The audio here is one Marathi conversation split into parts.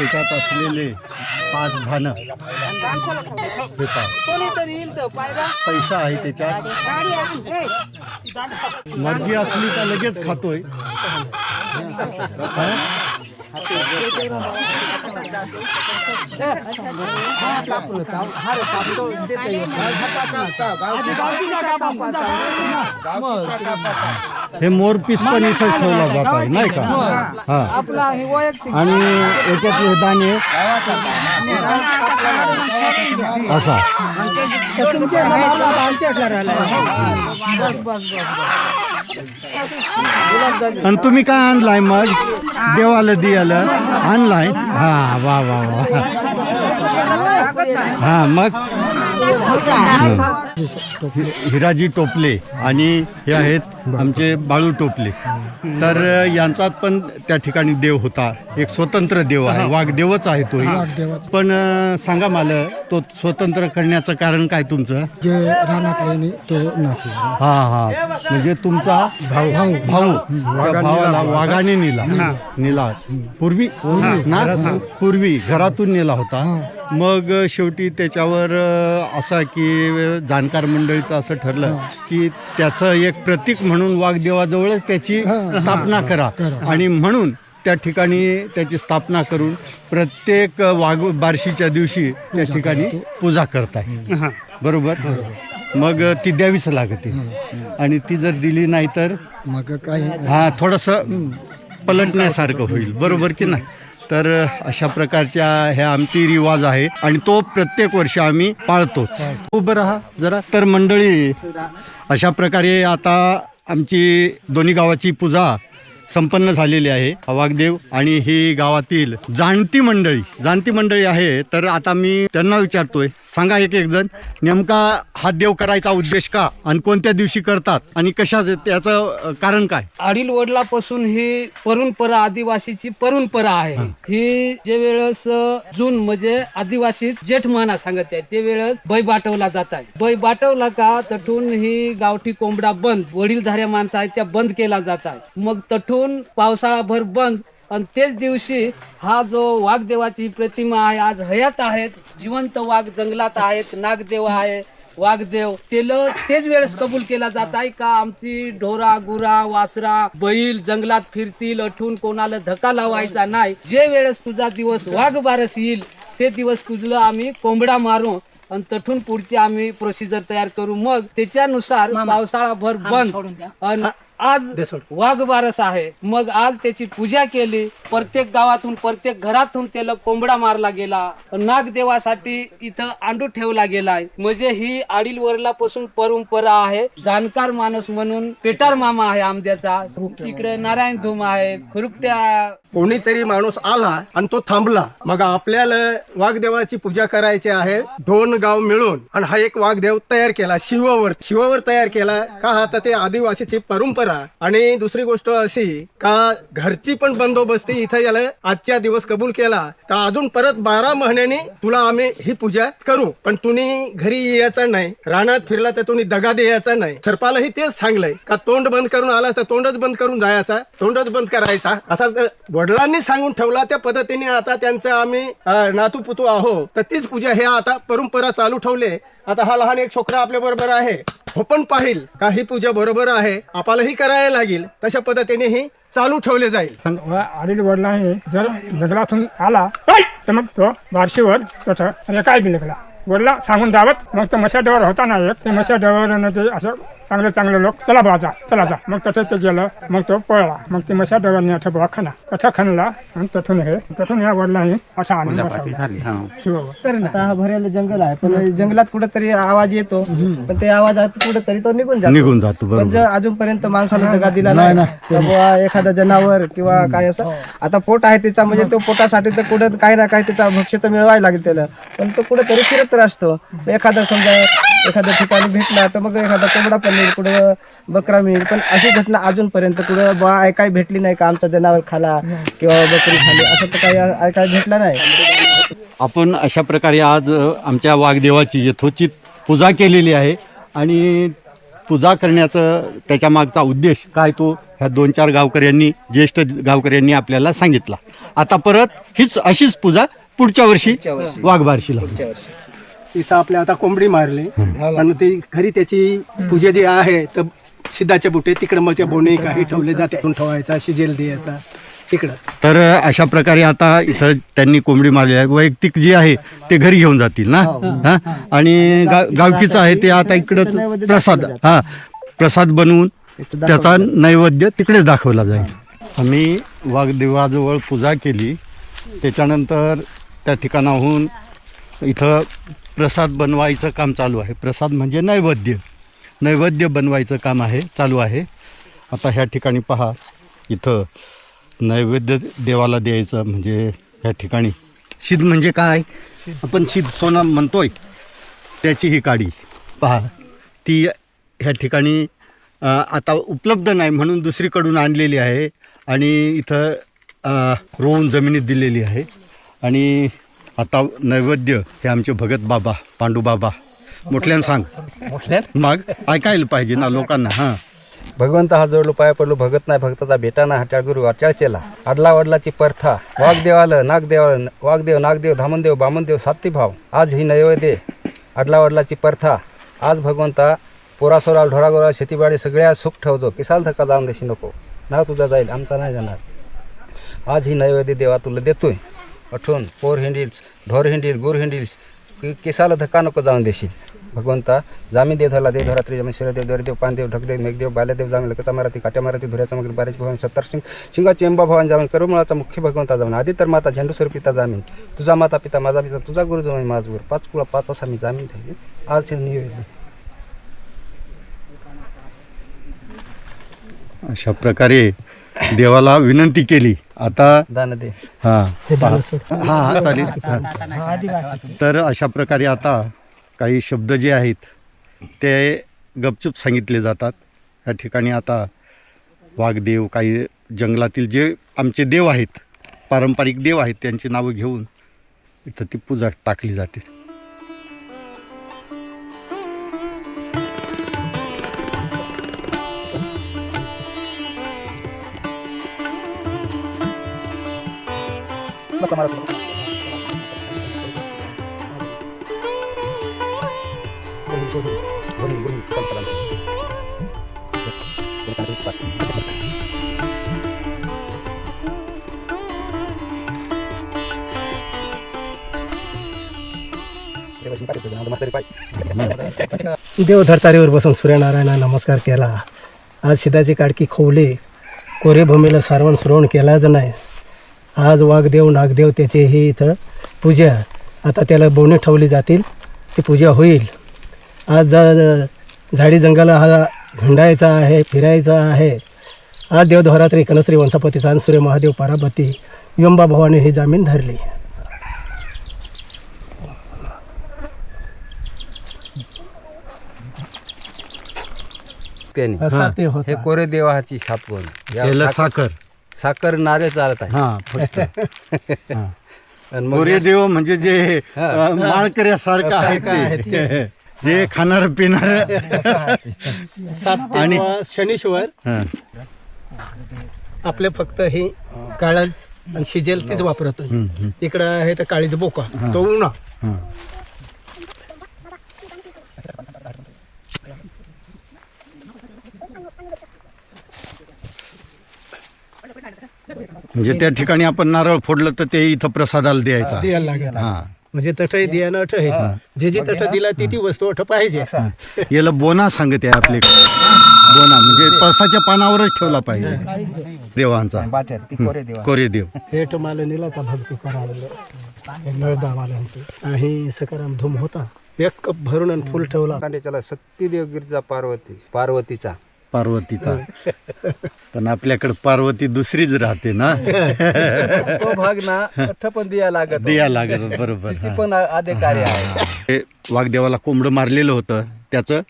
त्याच्यात असलेले पाच भानं हे पहा पैसा आहे त्याच्यात. मर्जी असली तर लगेच खातोय. हा? हे मोरपीस पण इथं ठेवला जात आहे नाही का? हा. आपला हे वैयक्तिक आणि याच्यातले दाणे असा. आणि तुम्ही काय आणलाय मग? देवाला दियाला. आणलाय? हा वा वा वा. हा मग? हि- हिराजी टोपले आणि हे आहेत आमचे बाळू टोपले. तर यांचात पण त्या ठिकाणी देव होता. एक स्वतंत्र देव आहे. वाघदेवच आहे तोही. पण सांगा मला तो स्वतंत्र करण्याचं कारण काय तुमचं? जे रानातल्याने तो हा हा. म्हणजे तुमचा भाऊ. भाऊ. त्या भावाला वाघाने नेला. नेला. पूर्वी? ना? पूर्वी घरातून नेला होता. मग शेवटी त्याच्यावर असा की जाणकार मंडळीचं असं ठरलं की त्याचं एक प्रतीक म्हणून वाघदेवाजवळच त्याची स्थापना करा. आणि म्हणून त्या ठिकाणी त्याची स्थापना करून प्रत्येक वाघ बार्शीच्या दिवशी त्या ठिकाणी पूजा करताय. बरोबर? मग ती द्यावीच लागते. आणि ती जर दिली नाही तर मग काही हा थोडंसं पलटण्यासारखं होईल. बरोबर की नाही? तर अशा प्रकारच्या ह्या आमची रिवाज आहे आणि तो प्रत्येक वर्ष आम्ही पाळतोच. उभं राहा जरा. तर मंडळी अशा प्रकारे आता आमची दोन्ही गावाची पूजा संपन्न झालेली आहे. वाघदेव आणि ही गावातील जाणती मंडळी जाणती मंडळी आहे. तर आता मी त्यांना विचारतोय सांगा एक एक जण. नेमका हा देव करायचा उद्देश का? आणि कोणत्या दिवशी करतात? आणि कशा त्याचं कारण काय? आडील वडिलापासून ही परंपरा आदिवासीची परंपरा आहे. ही. जे वेळेस जून म्हणजे आदिवासी जेठ महिना सांगत आहे ते वेळेस बै बाटवला जात आहे. बै बाटवला का तठून ही गावठी कोंबडा बंद वडीलधाऱ्या माणसं आहेत त्या बंद केला जात आहे. मग तठून पावसाळाभर बंद आणि तेच दिवशी हा जो वाघदेवाची प्रतिमा आहे आज हयात आहेत जिवंत वाघ जंगलात आहेत नागदेव आहे वाघदेव. तेल तेच वेळेस कबूल केला जात आहे का? आमची ढोरा गुरा वासरा बैल जंगलात फिरतील अठून कोणाला धक्का लावायचा नाही. जे वेळेस तुझा दिवस वाघ बारस येईल ते दिवस तुझलं आम्ही कोंबडा मारू आणि तठून पुढची आम्ही प्रोसिजर तयार करू. मग त्याच्यानुसार पावसाळाभर बंद. आणि आज वाघ बारस आहे. मग आज त्याची पूजा केली. प्रत्येक गावातून प्रत्येक घरातून त्याला कोंबडा मारला गेला. नागदेवासाठी इथं आंडू ठेवला गेलाय. म्हणजे ही आडील वरलापासून परंपरा आहे. जाणकार माणूस म्हणून पेटार मामा आहे आमद्याचा. इकडे नारायण धूम आहे. खुरुपट्या कोणीतरी माणूस आला आणि तो थांबला. मग आपल्याला वाघदेवाची पूजा करायची आहे. दोन गाव मिळून. आणि हा एक वाघदेव तयार केला. शिवावर. शिवावर तयार केला. का हा ते आदिवासीची परंपरा आणि दुसरी गोष्ट अशी का घरची पण बंदोबस्ती इथं याला आजच्या दिवस कबूल केला तर अजून परत बारा महिन्यांनी तुला आम्ही ही पूजा करू. पण तुम्ही घरी यायचा नाही रानात फिरला तर तुम्ही दगा द्यायचा नाही. सरपालाही तेच सांगलंय का तोंड बंद करून आला तर तोंडच बंद करून जायचा तोंडच बंद करायचा. असा वडिलांनी सांगून ठेवला त्या पद्धतीने आता त्यांचं आम्ही नातू पुतू आहो तर तीच पूजा हे आता परंपरा चालू ठेवले. आता हा लहान एक छोकरा आपल्या बरोबर आहे. हो पण पाहिल का ही पूजा बरोबर आहे. आपल्यालाही करायला लागेल. तशा पद्धतीने ही चालू ठेवले जाईल. व आडील वडला हे जर जंगलातून आला तर मग तो बारशीवर काय बी निघाला. वडला सांगून जावत मग तो मशाड्यावर होता ना एक ते मशाड्यावर ते असं चांगले चांगले लोक चला बा जा चला जा. मग तसं ते गेलं मग तो पळला. मग ते मशाड्यावर असं बुवा खणा कथा खणला आणि तिथून हे तिथून या वडला हे असा आनंद बसवला. शिवावर. आता हा भरेल जंगल आहे पण जंगलात कुठेतरी आवाज येतो. पण ते आवाजात कुठेतरी तो निघून जातो. निघून जातो पण बरोबर जर अजूनपर्यंत माणसाला दगा दिला नाही तर बुवा एखादा जनावर किंवा काय असं. आता पोट आहे त्याचा म्हणजे तो पोटासाठी तर कुठं काही ना काही त्याचा भक्ष्य तर मिळवायला लागेल त्याला. पण तो कुठेतरी फिरत असतो एखादा समजा एखाद्या ठिकाणी भेटला तर मग एखादा कोंबडा पण मिळेल कुठं बकरा मिळेल पण अशी घटना अजूनपर्यंत कुठं बुवा ऐकाय भेटली नाही का आमचा जनावर खाला किंवा बकरी खाली? असं तर काही ऐकाय भेटलं नाही? आपण अशा प्रकारे आज आमच्या वाघदेवाची यथोचित पूजा केलेली आहे आणि पूजा करण्याचं त्याच्या मागचा उद्देश काय तो ह्या दोन चार गावकऱ्यांनी ज्येष्ठ गावकऱ्यांनी आपल्याला सांगितला. आता परत हीच अशीच पूजा पुढच्या वर्षी वाघबारशीला. इथं आपल्या आता कोंबडी मारली. आणि ते घरी त्याची पूजा जी आहे तर सिद्धाचे बुटे तिकडे मग त्या बोने काही ठेवले जाते. ठेवायचा शिजेल द्यायचा तिकडं. तर अशा प्रकारे आता इथं त्यांनी कोंबडी मारली आहे. वैयक्तिक जी आहे ते घरी घेऊन जातील ना? हा आणि गा गावकीचं आहे ते आता इकडंच प्रसाद हा. प्रसाद बनवून त्याचा नैवेद्य तिकडेच दाखवला जाईल. आम्ही वाघदेवाजवळ पूजा केली. त्याच्यानंतर त्या ठिकाणाहून इथं प्रसाद बनवायचं काम चालू आहे. प्रसाद म्हणजे नैवेद्य. नैवेद्य बनवायचं काम आहे चालू आहे. आता ह्या ठिकाणी पहा इथं नैवेद्य देवाला द्यायचं म्हणजे ह्या ठिकाणी. शीद म्हणजे काय? आपण शीद सोना म्हणतोय त्याची ही काडी. पहा ती ह्या ठिकाणी आता उपलब्ध नाही म्हणून दुसरीकडून आणलेली आहे आणि इथं रोवून जमिनीत दिलेली आहे. आणि आता नैवेद्य हे आमचे भगत बाबा पांडू बाबा. मोठल्यानं सांग. मग ऐकायला पाहिजे ना लोकांना हां. भगवंत हा जोडलो पाया पडलो भगत नाही भक्ताचा भेटा ना हट्याळ गुरु अट्याळ चेला आडला वडलाची परथा. वाघदेवाला नागदेवाला वाघदेव नागदेव धामनदेव बामनदेव साती भाव आज ही नैवेद्य. आडला वडलाची परथा. आज भगवंता पोरासोराल ढोरागोरा शेतीबाडी सगळ्या सुख ठेवतो किसाल धक्का जाऊन देशी नको. नाव तुझा जाईल आमचा नाही जाणार. आज ही नैवेद्य देवा तुला देतोय. अठून पोर हिंडील्स ढोर हिंडील गुर हिंडील्स कि केसाला धक्का नको जाऊन देशील. भगवंता जामीन देव धरला देव धरात्री त्रिजम शिरदेव दरदेव पानदेव ढकदेव मेघदेव बालदेव जामीन लकचा माराती काट्या माराती धुऱ्याचा मग बाराची भवानी सत्तर सिंग शिंगाची अंबा भवानी जामीन करुमुळाचा मुख्य भगवंता जामीन आधी तर माता झेंडू स्वरूपिता जामीन. तुझा माता पिता माझा पिता तुझा गुरु जमीन माझा गुरु पाच कुळा पाच असा मी जामीन ठेवली आज हे नियोजन. अशा प्रकारे देवाला विनंती केली. आता दान दे. हा. हा हा चालेल. हा. तर अशा प्रकारे आता काही शब्द जे आहेत ते गपचूप सांगितले जातात. या ठिकाणी आता वाघदेव काही जंगलातील जे आमचे देव आहेत पारंपरिक देव आहेत त्यांची नावं घेऊन इथं ती पूजा टाकली जाते. देव धर्तारीवर बसून सूर्यनारायणा नमस्कार केला. आज शिदाची काडकी खोवली कोरे भूमीला सारवण सुरवण केलाच नाही आज वाघदेव नागदेव त्याचे ही इथं पूजा आता त्याला बोने ठेवली जातील ती पूजा होईल. आज जा झाडी जंगल हा हिंडायचा आहे फिरायचा आहे. आज देवधरात्री कनश्री वंशपतीचा आणि सूर्य महादेव पार्वती व्यंबा भवानी ही जामीन धरली. हे होता. कोरे देवाची सातवण. या याला साखर- साखर साखर नारे चालत आहे. हा फक्त. आणि मग गोरे या- देव म्हणजे जे हा. अ, माळकऱ्यासारखं आहे ते. जे खाणार पिणार. सात आणि- आणि शनीश्वर. आपले फक्त हे काळज आणि शिजेल तीच वापरतो इकडं आहे तर काळीच बोका. तो उन्हा. म्हणजे त्या ठिकाणी आपण नारळ फोडलं तर ते इथं प्रसादाला द्यायचा. द्यायला लागेल. हा. म्हणजे तठ द्यायला अठ आहे जे जे तठ दिला ती ती वस्तू अठ पाहिजे. याला बोना सांगते आपल्याकडे बोना म्हणजे पळसाच्या पानावरच ठेवला पाहिजे. देवांचा. कोरे देवा कोरे देव. हेठ माल नेला का भक्ती करायला नळदावाल्यांची. आणि सकाराम धूम होता. एक कप भरून आणि फुल ठेवला. कांडेच्याला सत्यदेव गिरजा पार्वती पार्वतीचा. पार्वतीचा. पण आपल्याकडे पार्वती दुसरीच राहते ना. तो भाग ना पण दिया लागत दिया लागत बरोबर. तिची पण अधिकारी आहे. ते वाघदेवाला कोंबडं मारलेलं होतं. त्याचं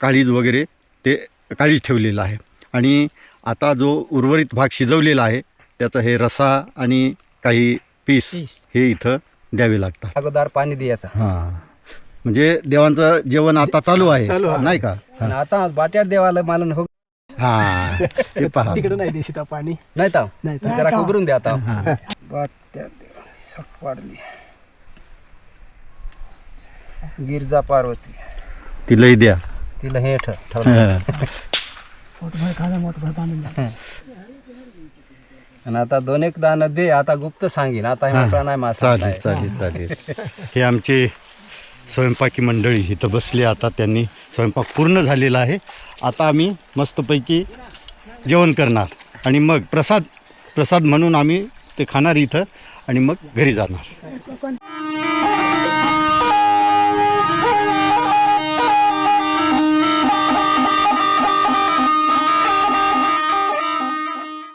काळीज वगैरे ते काळीज ठेवलेलं आहे. आणि आता जो उर्वरित भाग शिजवलेला आहे त्याचं हे रसा आणि काही पीस हे इथं द्यावे लागतात. अगोदर पाणी द्यायचा हां. म्हणजे देवांचं जेवण आता चालू आहे. नाही का? आणि आता बाट्यात देवाला मालन हो हा हे पहा. तिकडे नाही देशीत पाणी. नाही ताव. नाही जरा द्या आता बाट्या देवाची सट वाढली गिरजा पार्वती. तिलाही द्या. तिला हे ठ- ठेवलं आणि आता दोन एक दान दे आता गुप्त सांगेन. आता हे मोकळा नाही मासा चालेल चालेल चालेल. हे आमचे स्वयंपाकी मंडळी इथं बसली. आता त्यांनी स्वयंपाक पूर्ण झालेला आहे. आता आम्ही मस्तपैकी जेवण करणार. आणि मग प्रसाद प्रसाद म्हणून आम्ही ते खाणार इथं. आणि मग घरी जाणार.